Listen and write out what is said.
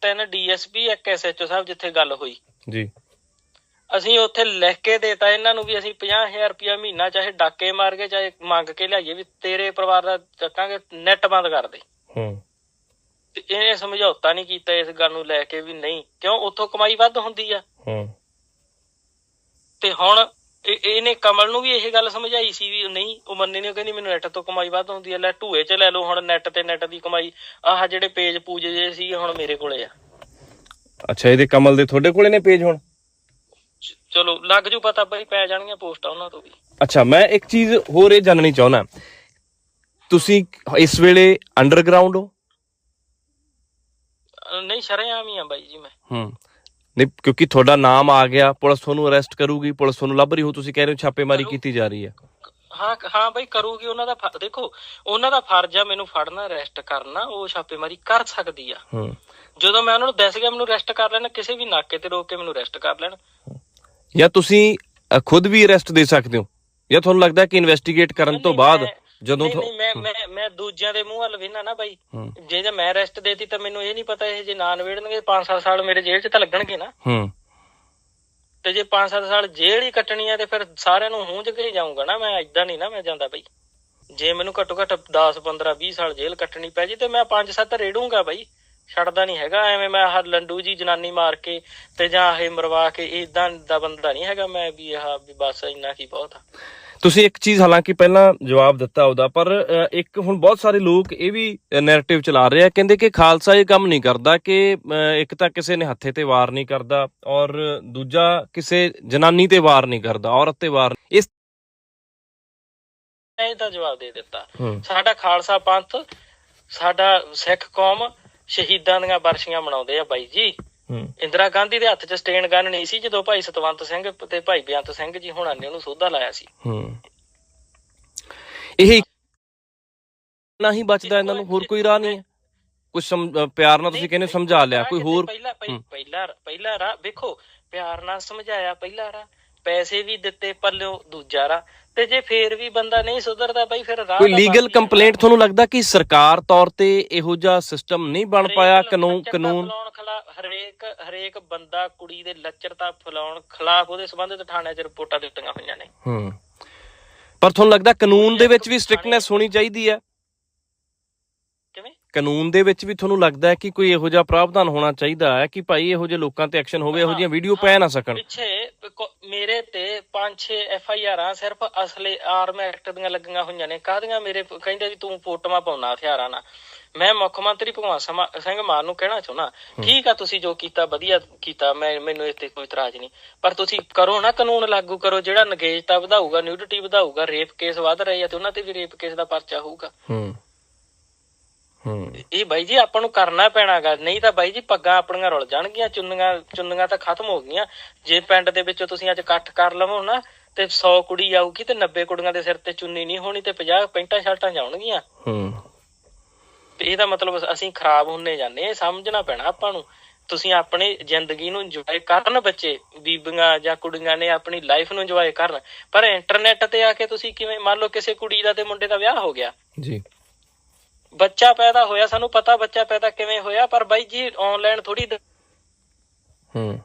ਤਿੰਨ ਡੀਐਸਪੀ ਇੱਕ ਐਸਐਚਓ ਸਾਹਿਬ ਜਿੱਥੇ ਗੱਲ ਹੋਈ। ਜੀ। ਅਸੀਂ ਉੱਥੇ ਲਿਖ ਕੇ ਦੇਤਾ ਇਹਨਾਂ ਨੂੰ ਵੀ ਅਸੀਂ 50000 ਰੁਪਇਆ ਮਹੀਨਾ ਚਾਹੇ ਡਾਕੇ ਮਾਰ ਕੇ ਚਾਹੇ ਮੰਗ ਕੇ ਲਿਆਈਏ ਵੀ ਤੇਰੇ ਪਰਿਵਾਰ ਦਾ ਚੱਕਾਂਗੇ ਨੈਟ ਬੰਦ ਕਰ ਦੇ। ਹੂੰ। ਤੇ ਇਹਨੇ ਸਮਝੌਤਾ ਨਹੀਂ ਕੀਤਾ ਇਸ ਗੱਲ ਨੂੰ ਲੈ ਕੇ ਵੀ ਨਹੀਂ ਕਿਉਂ? ਉੱਥੋਂ ਕਮਾਈ ਵੱਧ ਹੁੰਦੀ ਆ। ਹੂੰ। ਤੇ ਹੁਣ ਇਹ- ਇਹਨੇ ਕਮਲ ਨੂੰ ਵੀ ਇਹ ਗੱਲ ਸਮਝਾਈ ਸੀ ਵੀ ਨਹੀਂ ਉਹ ਮੰਨੇ ਨੇ ਕਹਿੰਦੀ ਮੈਨੂੰ ਨੈਟ ਤੋਂ ਕਮਾਈ ਵੱਧ ਹੁੰਦੀ ਆ ਲੈ ਢੂਏ ਚ ਲੈ ਲਓ ਹੁਣ ਨੈਟ ਤੇ ਨੈਟ ਦੀ ਕਮਾਈ। ਆਹ ਜਿਹੜੇ ਪੇਜ ਪੂਜ ਜੇ ਸੀ ਹੁਣ ਮੇਰੇ ਕੋਲੇ ਆ। ਅੱਛਾ ਇਹਦੇ ਕਮਲ ਦੇ ਤੁਹਾਡੇ ਕੋਲੇ ਨੇ ਪੇਜ ਹੁਣ? ਚਲੋ ਲੱਗ ਜੂ ਪਤਾ ਬਈ ਪੈ ਜਾਣਗੀਆਂ ਪੋਸਟਾਂ ਉਹਨਾਂ ਤੋਂ ਵੀ। ਅੱਛਾ ਮੈਂ ਇੱਕ ਚੀਜ਼ ਹੋਰ ਇਹ ਜਾਣਨੀ ਚਾਹੁੰਦਾ। ਤੁਸੀਂ ਇਸ ਵੇਲੇ ਅੰਡਰਗਰਾਉਂਡ ਹੋ? ਨਹੀਂ ਸ਼ਰੇਆਮ ਹੀ ਆ ਬਾਈ ਜੀ ਮੈਂ। ਹੂੰ। ਨਹੀਂ ਕਿਉਂਕਿ ਤੁਹਾਡਾ ਨਾਮ ਆ ਗਿਆ ਪੁਲਿਸ ਤੁਹਾਨੂੰ ਅਰੈਸਟ ਕਰੂਗੀ ਪੁਲਿਸ ਤੁਹਾਨੂੰ ਲੱਭ ਰਹੀ ਹੋ ਤੁਸੀਂ ਕਹਿ ਰਹੇ ਹੋ ਛਾਪੇਮਾਰੀ ਕੀਤੀ ਜਾ ਰਹੀ ਹੈ। ਹਾਂ ਹਾਂ ਬਈ ਕਰੂਗੀ ਉਹਨਾਂ ਦਾ ਫ- ਦੇਖੋ ਉਹਨਾਂ ਦਾ ਫਰਜ਼ ਆ ਮੈਨੂੰ ਫੜਨਾ ਅਰੈਸਟ ਕਰਨਾ ਉਹ ਛਾਪੇਮਾਰੀ ਕਰ ਸਕਦੀ ਆ। ਹੂੰ। ਜਦੋਂ ਮੈਂ ਉਹਨਾਂ ਨੂੰ ਦੱਸ ਗਿਆ ਮੈਨੂੰ ਅਰੈਸਟ ਕਰ ਲੈਣ ਕਿਸੇ ਵੀ ਨਾਕੇ ਤੇ ਰੋਕ ਕੇ ਮੈਨੂੰ ਅਰੈਸਟ ਕਰ ਲੈਣ। ਜਾਂ ਤੁਸੀਂ ਅ, ਖੁਦ ਵੀ ਅਰੈਸਟ ਦੇ ਸਕਦੇ ਹੋ ਜਾਂ ਤੁਹਾਨੂੰ ਲੱਗਦਾ ਹੈ ਕਿ ਇਨਵੈਸਟੀਗੇਟ ਕਰਨ ਤੋਂ ਨਹੀਂ, ਬਾਅਦ ਮੈਂ- ਜਦੋਂ ਨਹੀਂ ਮੈਂ ਮੈਂ ਮੈਂ ਦੂਜਿਆਂ ਦੇ ਮੂੰਹ ਵੱਲ ਵੇਖਣਾ ਨਾ ਬਾਈ। ਜੇ ਜੇ ਮੈਂ ਅਰੈਸਟ ਦੇਤੀ ਤਾਂ ਮੈਨੂੰ ਇਹ ਨਹੀਂ ਪਤਾ ਇਹ ਜੇ ਨਾ ਨਵੇੜਨਗੇ 5-7 ਸਾਲ ਮੇਰੇ ਜੇਲ੍ਹ 'ਚ ਤਾਂ ਲੱਗਣਗੇ ਨਾ। ਹੂੰ। ਤੇ ਜੇ 5-7 ਸਾਲ ਜੇਲ੍ਹ ਹੀ ਕੱਟਣੀ ਆ ਤੇ ਫਿਰ ਸਾਰਿਆਂ ਨੂੰ ਹੂੰਜ ਕੇ ਹੀ ਜਾਊਂਗਾ ਨਾ? ਮੈਂ ਇਦਾਂ ਨਹੀਂ ਨਾ ਮੈਂ ਜਾਂਦਾ ਬਾਈ। ਜੇ ਮੈਨੂੰ ਘੱਟੋ ਘੱਟ 10 15 20 ਸਾਲ ਜੇਲ੍ਹ ਕੱਟਣੀ ਪੈ ਜੇ ਤੇ ਮੈਂ 5-7 ਰੇੜੂੰਗਾ ਬਾਈ। ਛੱਡਦਾ ਨਹੀਂ ਹੈਗਾ ਐਵੇਂ ਮੈਂ ਆਹ ਲੰਡੂ ਜੀ ਜਨਾਨੀ ਮਾਰ ਕੇ ਤੇ ਜਾਂ ਇਹ ਮਰਵਾ ਕੇ ਇਦਾਂ ਦਾ ਬੰਦਾ ਨਹੀਂ ਹੈਗਾ ਮੈਂ ਵੀ ਆਹ ਵੀ ਬਸ ਇੰਨਾ ਕੀ ਬਹੁਤ ਆ। ਤੁਸੀਂ ਇੱਕ ਚੀਜ਼ ਹਾਲਾਂਕਿ ਪਹਿਲਾਂ ਜਵਾਬ ਦਿੱਤਾ ਉਹਦਾ ਪਰ ਇੱਕ ਹੁਣ ਬਹੁਤ ਸਾਰੇ ਲੋਕ ਇਹ ਵੀ ਨੈਰੇਟਿਵ ਚਲਾ ਰਹੇ ਆ ਕਹਿੰਦੇ ਕਿ ਖਾਲਸਾ ਇਹ ਕੰਮ ਨਹੀਂ ਕਰਦਾ ਕਿ ਇੱਕ ਤਾਂ ਕਿਸੇ ਨੇ ਹੱਥੇ ਤੇ ਵਾਰ ਨਹੀਂ ਕਰਦਾ ਔਰ ਦੂਜਾ ਕਿਸੇ ਜਨਾਨੀ ਤੇ ਵਾਰ ਨਹੀਂ ਕਰਦਾ ਔਰਤ ਤੇ ਵਾਰ ਇਸ ਮੈਂ ਇਹਦਾ ਜਵਾਬ ਦੇ ਦਿੱਤਾ। ਸਾਡਾ ਖਾਲਸਾ ਪੰਥ ਸਾਡਾ ਸਿੱਖ ਕੌਮ ਸ਼ਹੀਦਾਂ ਦੀਆਂ ਬਰਸ਼ੀਆਂ ਮਨਾਉਂਦੇ ਆ ਬਾਈ ਜੀ। ਇੰਦਰਾ ਗਾਂਧੀ ਦੇ ਹੱਥ 'ਚ ਸਟੇਨ ਗਨ ਨਹੀਂ ਸੀ ਜਦੋਂ ਭਾਈ ਸਤਵੰਤ ਸਿੰਘ ਤੇ ਭਾਈ ਬੇਅੰਤ ਸਿੰਘ ਜੀ ਹੁਣਾਂ ਨੇ ਉਹਨੂੰ ਸੋਧਾ ਲਾਇਆ ਸੀ। ਹੂੰ। ਇਹ ਨਾ ਹੀ ਬਚਦਾ ਇਹਨਾਂ ਨੂੰ ਹੋਰ ਕੋਈ ਰਾਹ ਨਹੀਂ ਹੈ। ਕੁਝ ਪਿਆਰ ਨਾਲ ਤੁਸੀਂ ਕਹਿੰਦੇ ਸਮਝਾ ਲਿਆ ਕੋਈ ਹੋਰ ਪਹਿਲਾ। ਪਹਿਲਾ ਪਹਿਲਾ ਰਾਹ ਵੇਖੋ ਪਿਆਰ ਨਾਲ ਸਮਝਾਇਆ ਪਹਿਲਾ ਰਾਹ ਪੈਸੇ ਵੀ ਦਿੱਤੇ ਪੱਲਿਓ ਦੂਜਾ ਰਾਹ ਤੇ ਜੇ ਫੇਰ ਵੀ ਬੰਦਾ ਨਹੀਂ ਸੁਧਰਦਾ ਬਾਈ ਫਿਰ ਰਾਹ ਕੋਈ ਲੀਗਲ। ਕੰਪਲੇਂਟ ਤੁਹਾਨੂੰ ਲੱਗਦਾ ਕਿ ਸਰਕਾਰ ਤੌਰ ਤੇ ਇਹੋ ਜਿਹਾ ਸਿਸਟਮ ਨਹੀਂ ਬਣ ਪਾਇਆ ਕਾਨੂੰਨ ਕਾਨੂੰਨ? ਹਰੇਕ ਹਰੇਕ ਬੰਦਾ ਕੁੜੀ ਦੇ ਲੱਚਰਤਾ ਫੈਲਾਉਣ ਖਿਲਾਫ ਉਹਦੇ ਸੰਬੰਧਿਤ ਥਾਣਿਆਂ 'ਚ ਰਿਪੋਰਟਾਂ ਦਿੱਤੀਆਂ ਹੋਈਆਂ ਨੇ। ਹੂੰ। ਪਰ ਤੁਹਾਨੂੰ ਲੱਗਦਾ ਕਾਨੂੰਨ ਦੇ ਵਿੱਚ ਵੀ ਸਟ੍ਰਿਕਟਨੈਸ ਹੋਣੀ ਚਾਹੀਦੀ ਹੈ? ਕਿਵੇਂ? ਕਾਨੂੰਨ ਦੇ ਵਿੱਚ ਵੀ ਤੁਹਾਨੂੰ ਲੱਗਦਾ ਹੈ ਕਿ ਕੋਈ ਇਹੋ ਜਿਹਾ ਪ੍ਰਾਵਧਾਨ ਹੋਣਾ ਚਾਹੀਦਾ ਹੈ ਕਿ ਭਾਈ ਇਹੋ ਜਿਹੇ ਲੋਕਾਂ ਤੇ ਐਕਸ਼ਨ ਹੋਵੇ ਇਹੋ ਜਿਹੀਆਂ ਵੀਡੀਓ ਪੈ ਨਾ ਸਕਣ? ਪਿੱਛੇ ਮੇਰੇ ਤੇ 5-6 ਐਫ ਆਈ ਆਰਾਂ ਸਿਰਫ ਅਸਲੇ ਆਰਮ ਐਕਟ ਦੀਆਂ ਲੱਗੀਆਂ ਹੋਈਆਂ ਨੇ। ਕਾਹਦੀਆਂ? ਮੇਰੇ ਕਹਿੰਦੇ ਵੀ ਤੂੰ ਫੋਟੋਆਂ ਪਾਉਣਾ ਹਥਿਆਰਾਂ ਨਾਲ। ਮੈਂ ਮੁੱਖ ਮੰਤਰੀ ਭਗਵੰਤ ਸਿੰਘ ਮਾਨ ਨੂੰ ਕਹਿਣਾ ਚਾਹੁੰਦਾ ਠੀਕ ਆ ਤੁਸੀਂ ਜੋ ਕੀਤਾ ਵਧੀਆ ਕੀਤਾ ਮੈਂ ਮੈਨੂੰ ਇਸ ਤੇ ਕੋਈ ਇਤਰਾਜ਼ ਨਹੀਂ। ਪਰ ਤੁਸੀਂ ਕਰੋ ਨਾ ਕਾਨੂੰਨ ਲਾਗੂ ਕਰੋ ਜਿਹੜਾ ਨਗੇਜਤਾ ਵਧਾਊਗਾ ਨਿਊਡਿਟੀ ਵਧਾਊਗਾ ਰੇਪ ਕੇਸ ਵਧ ਰਹੇ ਆ ਤੇ ਉਹਨਾਂ ਤੇ ਵੀ ਰੇਪ ਕੇਸ ਦਾ ਪਰਚਾ ਹੋਊਗਾ। ਹੂੰ। ਇਹ ਬਾਈ ਜੀ ਆਪਾਂ ਨੂੰ ਕਰਨਾ ਪੈਣਾਗਾ। ਨਹੀਂ ਤਾਂ ਬਾਈ ਜੀ ਪੱਗਾਂ ਆਪਣੀਆਂ ਰੁਲ ਜਾਣਗੀਆਂ ਚੁੰਨੀਆਂ ਚੁੰਨੀਆਂ ਤਾਂ ਖਤਮ ਹੋ ਗਈਆਂ। ਜੇ ਪਿੰਡ ਦੇ ਵਿੱਚੋਂ ਤੁਸੀਂ ਅੱਜ ਇਕੱਠ ਕਰ ਲਵੋ ਨਾ ਤੇ 100 ਕੁੜੀ ਆਊਗੀ ਤੇ 90 ਕੁੜੀਆਂ ਦੇ ਸਿਰ ਤੇ ਚੁੰਨੀ ਨਹੀਂ ਹੋਣੀ ਤੇ 50 ਪੈਂਟਾਂ ਸ਼ਰਟਾਂ ਜਾਣਗੀਆਂ। ਹੂੰ। ਤੇ ਇਹਦਾ ਮਤਲਬ ਅਸੀਂ ਖਰਾਬ ਹੁੰਨੇ ਜਾਂਦੇ ਇਹ ਸਮਝਣਾ ਪੈਣਾ ਆਪਾਂ ਨੂੰ। ਤੁਸੀਂ ਆਪਣੀ ਜ਼ਿੰਦਗੀ ਨੂੰ ਇੰਜੋਏ ਕਰਨ ਬੱਚੇ ਬੀਬੀਆਂ ਜਾਂ ਕੁੜੀਆਂ ਨੇ ਆਪਣੀ ਲਾਈਫ ਨੂੰ ਇੰਜੋਏ ਕਰਨ। ਪਰ ਇੰਟਰਨੈਟ ਤੇ ਆ ਕੇ ਤੁਸੀਂ ਕਿਵੇਂ ਮੰਨ ਲਓ ਕਿਸੇ ਕੁੜੀ ਦਾ ਤੇ ਮੁੰਡੇ ਦਾ ਵਿਆਹ ਹੋ ਗਿਆ। ਜੀ। ਬੱਚਾ ਪੈਦਾ ਹੋਇਆ, ਸਾਨੂੰ ਪਤਾ ਬੱਚਾ ਪੈਦਾ ਕਿਵੇਂ ਹੋਇਆ, ਪਰ ਬਾਈ ਜੀ ਆਨਲਾਈਨ ਥੋੜੀ ਹੂੰ।